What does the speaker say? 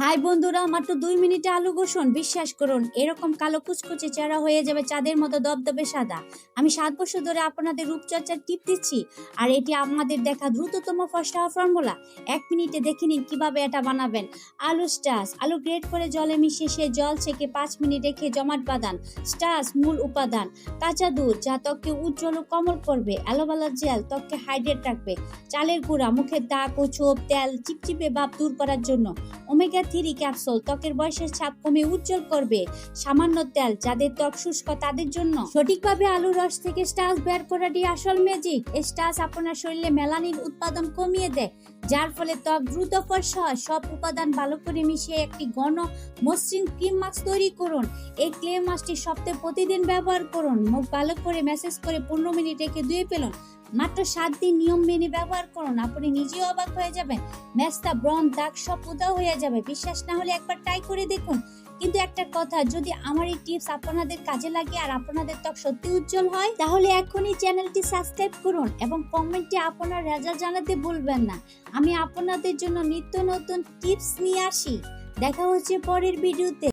High বন্ধুরা মাত্র দুই মিনিটে আলু গোসন বিশ্বাস করুন, এরকম কালো কুচকুচে চেহারা হয়ে যাবে চাঁদের মতো দবদবে সাদা। আমি সাত বছর ধরে আপনাদের রূপচর্চার টিপ দিচ্ছি, আর এটি আমাদের দেখা দ্রুততম ফার্স্ট হাওয়ার ফর্মুলা এক মিনিটে দেখে নিন কীভাবে এটা বানাবেন। আলু স্টাস, আলু গ্রেট করে জলে মিশিয়ে সে জল ছেঁকে পাঁচ মিনিট রেখে জমাট বাঁধান। স্টাস মূল উপাদান। কাঁচা দুধ, যা ত্বককে উজ্জ্বল ও কমল করবে। অ্যালোভেলা জেল ত্বককে হাইড্রেট রাখবে। চালের গুঁড়া, মুখের দাগ ও ছোপ, তেল, চিপচিপে ভাব দূর করার জন্য। ওমেগা থ্রি ক্যাপসুল ত্বকের বয়সের ছাপ কমে উজ্জ্বল করবে। সামান্য তেল, যাদের ত্বক শুষ্ক, তাদের জন্য। সঠিকভাবে আলুর রস থেকে স্টাচ বের করাটি আসল ম্যাজিক স্টাচ আপনার শরীরে মেলানিন উৎপাদন কমিয়ে দেয়, যার ফলে ত্বক দ্রুত ফর্সা হয়। সব উপাদান ভালো করে মিশিয়ে একটি ঘন মসৃণ ক্রিম মাস্ক তৈরি করুন। এই ক্লে মাস্কটি সপ্তাহে প্রতিদিন ব্যবহার করুন। মুখ ভালো করে মেসেজ করে পনেরো মিনিট রেখে ধুয়ে ফেলুন। মাত্র সাত দিন নিয়ম মেনে ব্যবহার করুন আপনি নিজেও অবাক হয়ে যাবেন। মেস্তা ব্রন, দাগ সব উদাও হয়ে যাবে। বিশ্বাস না হলে একবার ট্রাই করে দেখুন। কিন্তু একটা কথা, যদি আমার এই টিপস আপনাদের কাজে লাগে আর আপনাদের ত্বক সত্যি উজ্জ্বল হয়, তাহলে এখনই চ্যানেলটি সাবস্ক্রাইব করুন এবং কমেন্টে আপনার রেজাল্ট জানাতে ভুলবেন না। আমি আপনাদের জন্য নিত্য নতুন টিপস নিয়ে আসি। দেখা হচ্ছে পরের ভিডিওতে